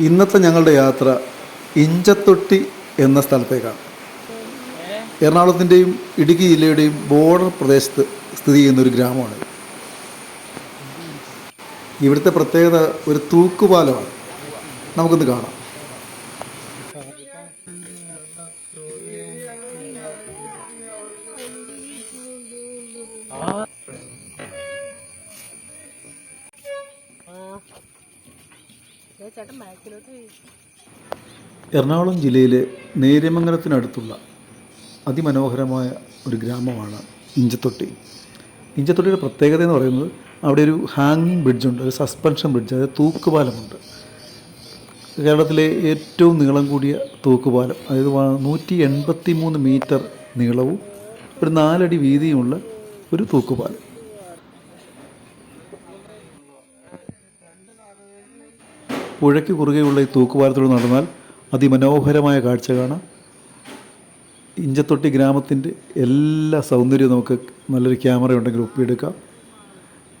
ഇന്നത്തെ ഞങ്ങളുടെ യാത്ര ഇഞ്ചത്തൊട്ടി എന്ന സ്ഥലത്തേക്കാണ്. എറണാകുളത്തിന്റെയും ഇടുക്കി ജില്ലയുടെയും ബോർഡർ പ്രദേശത്ത് സ്ഥിതി ചെയ്യുന്ന ഒരു ഗ്രാമമാണ്. ഇവിടുത്തെ പ്രത്യേകത ഒരു തൂക്കുപാലമാണ്. നമുക്കൊന്ന് കാണാം. എറണാകുളം ജില്ലയിലെ നേര്യമംഗലത്തിനടുത്തുള്ള അതിമനോഹരമായ ഒരു ഗ്രാമമാണ് ഇഞ്ചത്തൊട്ടി. ഇഞ്ചത്തൊട്ടിയുടെ പ്രത്യേകത എന്ന് പറയുന്നത് അവിടെ ഒരു ഹാങ്ങിങ് ബ്രിഡ്ജുണ്ട് ഒരു സസ്പെൻഷൻ ബ്രിഡ്ജ് അതായത് തൂക്കുപാലമുണ്ട്. കേരളത്തിലെ ഏറ്റവും നീളം കൂടിയ തൂക്കുപാലം അതായത് നൂറ്റി എൺപത്തി മൂന്ന് മീറ്റർ നീളവും ഒരു നാലടി വീതിയുമുള്ള ഒരു തൂക്കുപാലം. പുഴയ്ക്ക് കുറുകെയുള്ള ഈ തൂക്കുപാലത്തിലൂടെ നടന്നാൽ അതിമനോഹരമായ കാഴ്ച കാണാം. ഇഞ്ചത്തൊട്ടി ഗ്രാമത്തിന്റെ എല്ലാ സൗന്ദര്യവും നമുക്ക് നല്ലൊരു ക്യാമറ ഉണ്ടെങ്കിൽ ഒപ്പിയെടുക്കാം.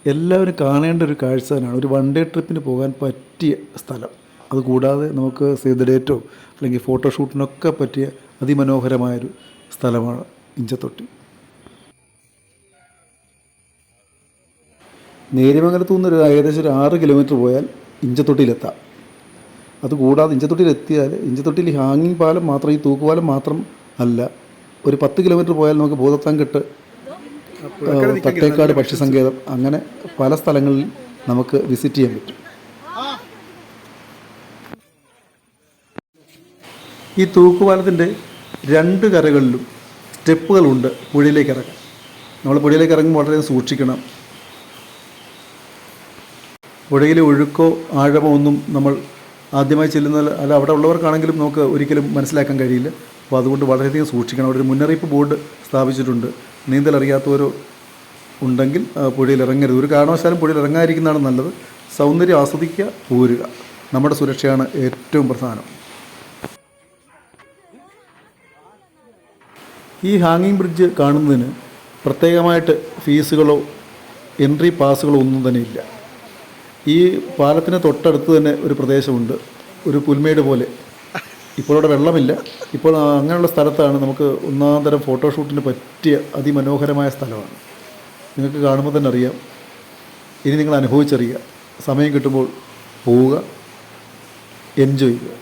എല്ലാവരും കാണേണ്ട ഒരു കാഴ്ച തന്നെയാണ്. ഒരു വൺ ഡേ ട്രിപ്പിന് പോകാൻ പറ്റിയ സ്ഥലം. അതുകൂടാതെ നമുക്ക് സേവ് ദ ഡേറ്റോ അല്ലെങ്കിൽ ഫോട്ടോഷൂട്ടിനൊക്കെ പറ്റിയ അതിമനോഹരമായൊരു സ്ഥലമാണ് ഇഞ്ചത്തൊട്ടി. നേര്യമംഗലത്തു നിന്നൊരു ഏകദേശം ഒരു ആറ് കിലോമീറ്റർ പോയാൽ ഇഞ്ചത്തൊട്ടിയിലെത്താം. അതുകൂടാതെ ഇഞ്ചത്തൊട്ടിയിൽ എത്തിയാൽ ഇഞ്ചത്തൊട്ടിയിൽ ഹാങ്ങിങ് പാലം മാത്രം ഈ തൂക്കുപാലം മാത്രം അല്ല. ഒരു പത്ത് കിലോമീറ്റർ പോയാൽ നമുക്ക് ഭൂതത്താൻകെട്ട് തട്ടേക്കാട് പക്ഷിസങ്കേതം അങ്ങനെ പല സ്ഥലങ്ങളിൽ നമുക്ക് വിസിറ്റ് ചെയ്യാൻ പറ്റും. ഈ തൂക്കുപാലത്തിന്റെ രണ്ട് കരകളിലും സ്റ്റെപ്പുകളുണ്ട് പുഴയിലേക്ക് ഇറങ്ങാൻ. നമ്മൾ പുഴയിലേക്ക് ഇറങ്ങുമ്പോൾ വളരെ സൂക്ഷിക്കണം. പുഴയിലെ ഒഴുക്കോ ആഴമോ ഒന്നും നമ്മൾ ആദ്യമായി ചെല്ലുന്ന അല്ല അവിടെ ഉള്ളവർക്കാണെങ്കിലും നമുക്ക് ഒരിക്കലും മനസ്സിലാക്കാൻ കഴിയില്ല. അപ്പോൾ അതുകൊണ്ട് വളരെയധികം സൂക്ഷിക്കണം. അവിടെ ഒരു മുന്നറിയിപ്പ് ബോർഡ് സ്ഥാപിച്ചിട്ടുണ്ട്. നീന്തൽ അറിയാത്തവരോ ഉണ്ടെങ്കിൽ പുഴയിൽ ഇറങ്ങരുത്. ഒരു കാരണവശാലും പുഴയിൽ ഇറങ്ങാതിരിക്കുന്നതാണ് നല്ലത്. സൗന്ദര്യം ആസ്വദിക്കുക പോരുക. നമ്മുടെ സുരക്ഷയാണ് ഏറ്റവും പ്രധാനം. ഈ ഹാങ്ങിങ് ബ്രിഡ്ജ് കാണുന്നതിന് പ്രത്യേകമായിട്ട് ഫീസുകളോ എൻട്രി പാസുകളോ ഒന്നും തന്നെ ഇല്ല. ഈ പാലത്തിന് തൊട്ടടുത്ത് തന്നെ ഒരു പ്രദേശമുണ്ട്. ഒരു പുൽമേട് പോലെ. ഇപ്പോൾ അവിടെ വെള്ളമില്ല. ഇപ്പോൾ അങ്ങനെയുള്ള സ്ഥലത്താണ് നമുക്ക് ഒന്നാം തരം ഫോട്ടോഷൂട്ടിന് പറ്റിയ അതിമനോഹരമായ സ്ഥലമാണ്. നിങ്ങൾക്ക് കാണുമ്പോൾ തന്നെ അറിയാം. ഇനി നിങ്ങൾ അനുഭവിച്ചറിയുക. സമയം കിട്ടുമ്പോൾ പോവുക. എൻജോയ് ചെയ്യുക.